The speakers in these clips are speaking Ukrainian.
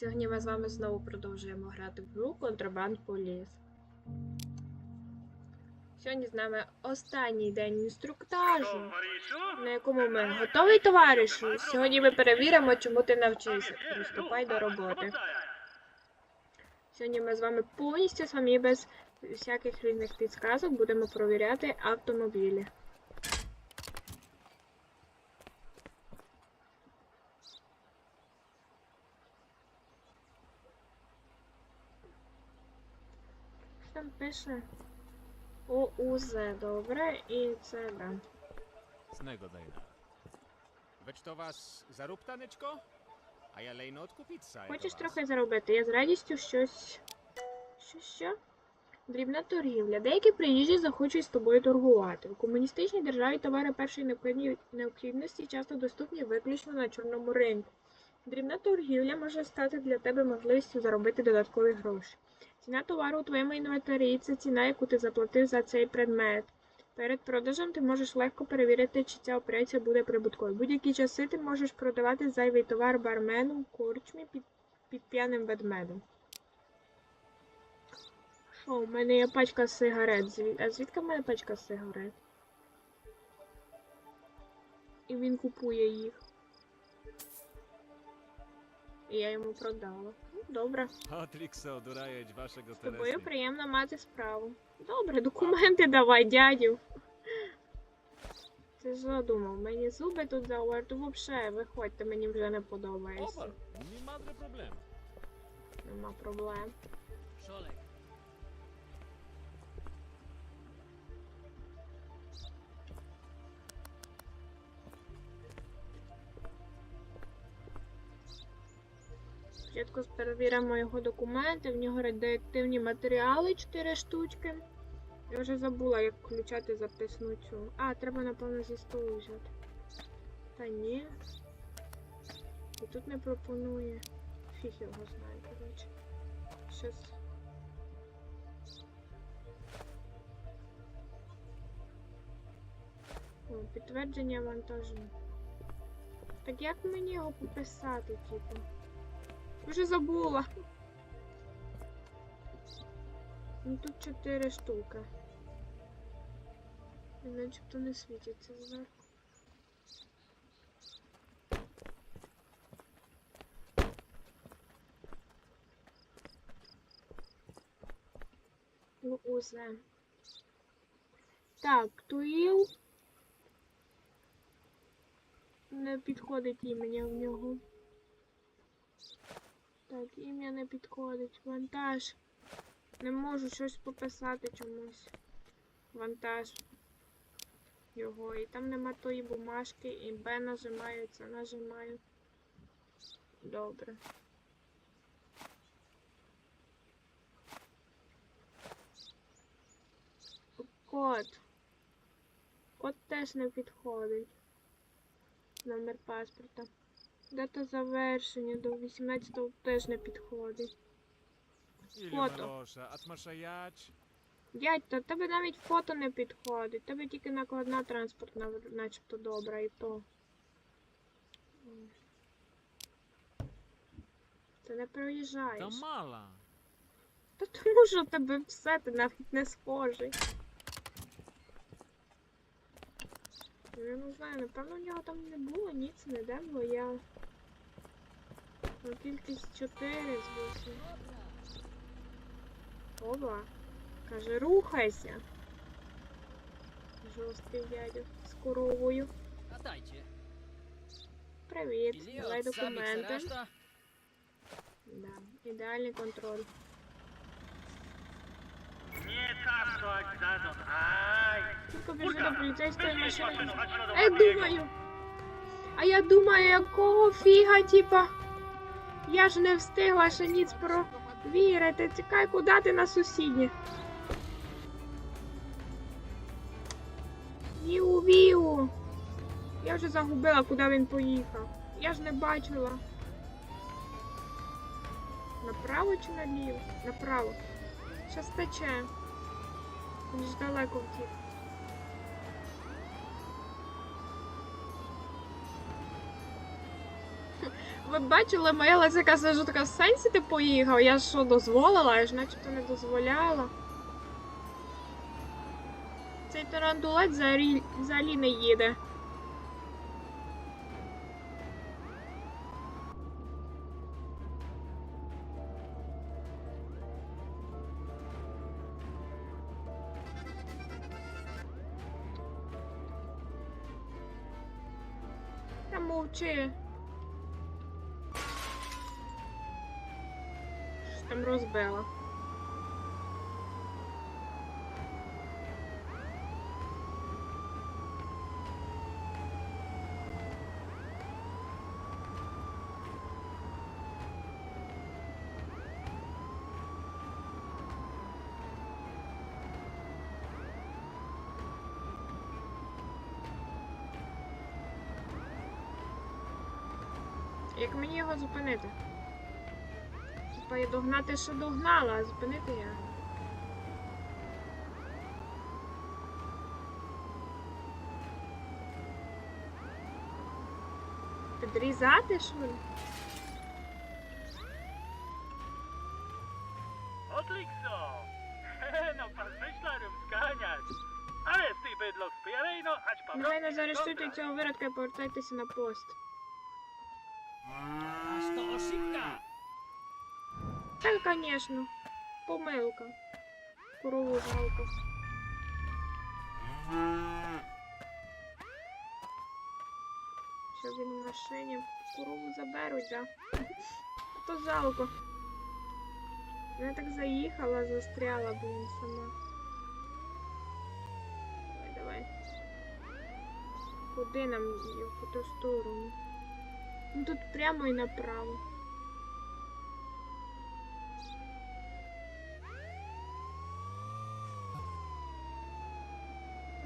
Сьогодні ми з вами знову продовжуємо грати в гру Контрабанд Поліс. Сьогодні з нами останній день інструктажу, на якому ми готовий товаришу. Сьогодні ми перевіримо, чому ти навчився. Приступай до роботи. Сьогодні ми з вами повністю самі без всяких різних підсказок будемо провіряти автомобілі. Пише? ОУЗ, добре, і це да. Snego dajna. Weź to was zarób taneczko? A ja lejno. Хочеш трохи заробити? Я з радістю щось. Що що? Дрібна торгівля. Деякі приїжджі захочуть з тобою торгувати. У комуністичній державі товари першої необхідні- необхідності часто доступні виключно на чорному ринку. Дрібна торгівля може стати для тебе можливістю заробити додаткові гроші. Ціна товару у твоєму інвентарі це ціна, яку ти заплатив за цей предмет. Перед продажем ти можеш легко перевірити, чи ця операція буде прибутковою. Будь-які часи ти можеш продавати зайвий товар бармену корчмі під, під п'яним ведмедом. Що, у мене є пачка сигарет. Зві- А звідки в мене пачка сигарет? І він купує їх. І я йому продала. Ну, добре. Otrikso, одурає вашого З тобою приємно мати справу. Добре, документи давай, дядю. Ти що задумав, Мені зуби тут зауварту взагалі, виходьте, мені вже не подобається. Nie ma. Нема проблем. Szolek. Спочатку перевіримо його документи, в нього радіоактивні матеріали 4 штучки. Я вже забула, як включати записну цю. А, треба, напевно, зі столу взяти. Та ні. І тут не пропонує. Фіг його знає, коротше. Щас. О, підтвердження вантажу. Так як мені його пописати, типу? Вже забула. Ну тут чотири штуки. І начебто не світиться зверху. Ну, усе. Так, туїл. Не підходить імені в нього. Ім'я не підходить. Вантаж. Не можу щось пописати чомусь. Вантаж. Його. І там нема тої бумажки. І Б нажимаю, це нажимаю. Добре. Код. Код теж не підходить. Номер паспорта. Дата завершення до 18-го теж не підходить. Фото. Дядь, то тебе навіть фото не підходить. Тебе тільки накладна транспортна, начебто добра, і то. Ти не проїжджаєш. Ta mala. Та тому що тебе все, ти навіть не схожий. Ну, Я не знаю, напевно, в нього там не було, ніц не де, бо я. Ну, кількість 4 з 8. Оба. Каже, рухайся. Жорсткий дядя з коровою. Привіт, давай документи. Да, ідеальний контроль. Nie tak to jak maszynu, chodź no do А я думаю. А я думаю, якого фіга, типа. Я ж не встигла ще ніц провірити. Чекай, куди ти на сусідні? Віу, віу. Я вже загубила, куди він поїхав. Я ж не бачила. Направо чи наліво? Направо. Щас тече. Він ж далеко втік. Ви бачили, моя лисика сижу така в сенсі ти поїхав. Я ж що дозволила, я ж начебто не дозволяла. Цей тарантулець взагалі, взагалі не їде. Та мовчи. Щось. Як мені його зупинити? Типа я догнати, що догнала, а зупинити я. Підрізати що ли? Odlikso! No pan myślarem zganiać. Ale ty bydlo spierej, no, ać pan Негайно заарештуйте цього виродка і повертайтеся на пост. Aż to oszybka! Так, звісно. Помилка. Корову жалко. Що він в машині? Корову заберуть, да? То жалко. Я так заїхала, застряла, блін, сама. Давай, давай. Куди нам в ту сторону? Ну тут прямо і направо.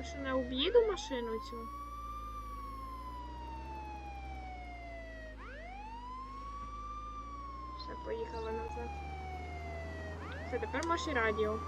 А що не об'їду машину цю? Все, поїхали назад. Все, тепер маші радіо.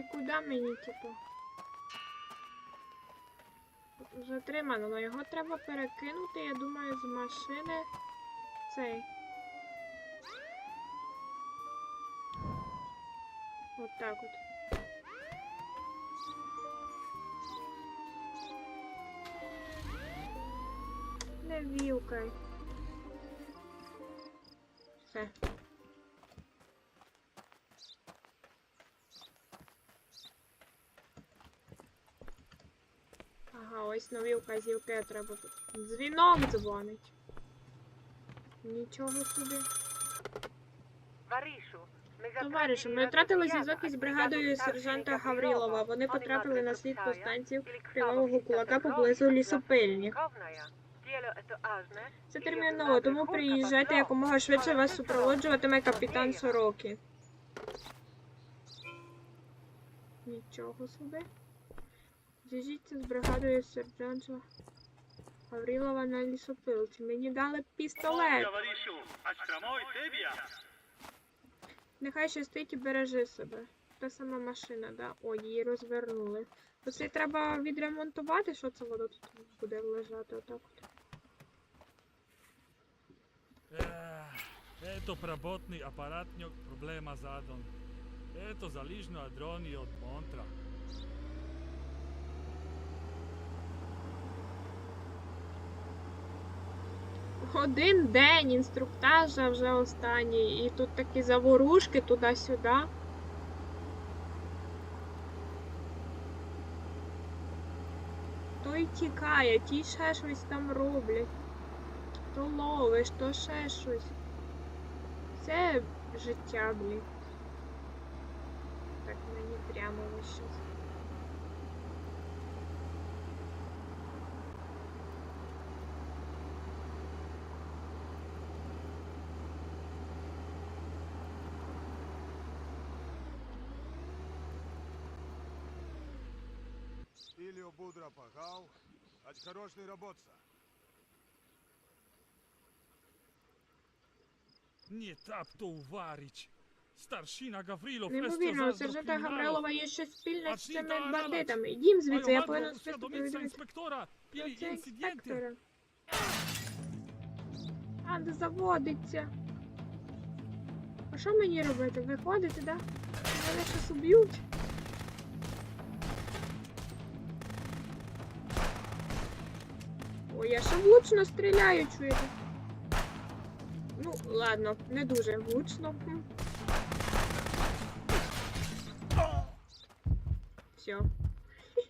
І куди мені, типу? Затримано, але його треба перекинути, я думаю, з машини цей. От так от. Не вілкай. Все. Ось нові вказівки треба. тут. Дзвінок дзвонить. Нічого собі. Товаришу, ми втратили зв'язок із бригадою сержанта Гаврилова. Вони потрапили на слід повстанців кривавого кулака поблизу лісопильні. Це терміново, тому приїжджайте якомога швидше вас супроводжуватиме капітан Сорокі. Нічого собі. Зв'яжіться з бригадою сержанта Гаврилова на лісопилці. Мені дали пістолет. Нехай щастить і бережи себе. Та сама машина, да? О, її розвернули. Оце треба відремонтувати, що це воно тут буде лежати отак от. Ех, Ето пработний апаратньок проблема задон. Ето заліжно адроні от Монтра. Один день інструктажа вже останній, і тут такі заворушки туди-сюди. Той тікає, ті ще щось там роблять. То ловиш, то ще щось. Це життя, блін. Так мені прямо ось щось. Илио Будра пахал, ать хороший работа. Nie tap to. Старшина Гаврилов у esta сержанта Гаврилова є щось спільне з цими бандитами. Йдім звідси, я повинен осведомиться інспектора це інспектора. А, не заводиться. А що мені робити? Виходити, да? Мене щас уб'ють. Ой, я ще влучно стріляю, чуєте? Ну, ладно, не дуже влучно. Все.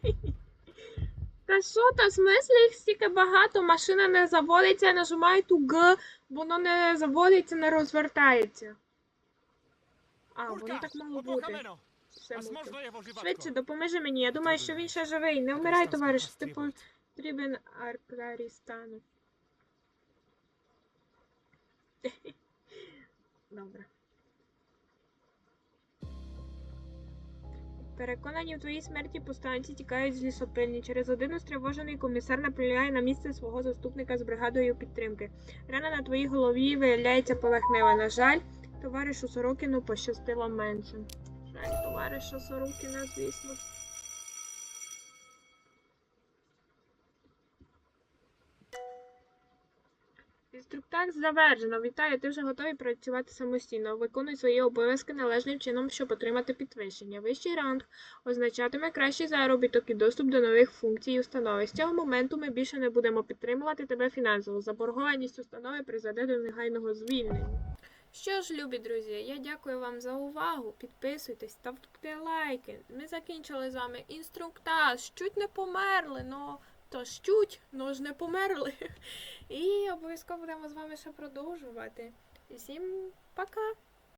Та що та в смислі їх стільки багато, машина не заводиться, я нажимаю ту Г, воно не заводиться, не розвертається. А, воно так мало бути. Все. Швидше, допоможи мені. Я думаю, що він ще живий. Не вмирай, товариш, ти потрібен Аркларістану. Добре. Переконані в твоїй смерті повстанці тікають з лісопильні. Через годину стривожений комісар направляє на місце свого заступника з бригадою підтримки. Рана на твоїй голові виявляється поверхнева. На жаль, товаришу Сорокіну пощастило менше. Жаль, товариша Сорокіна, звісно. Інструктаж завершено. Вітаю, ти вже готовий працювати самостійно. Виконуй свої обов'язки належним чином, щоб отримати підвищення. Вищий ранг означатиме кращий заробіток і доступ до нових функцій установи. З цього моменту ми більше не будемо підтримувати тебе фінансово. Заборгованість установи призведе до негайного звільнення. Що ж, любі друзі, я дякую вам за увагу. Підписуйтесь, ставте лайки. Ми закінчили з вами інструктаж. Чуть не померли, но то ж чуть, но ж не померли. І обов'язково будемо з вами ще продовжувати. І всім пока!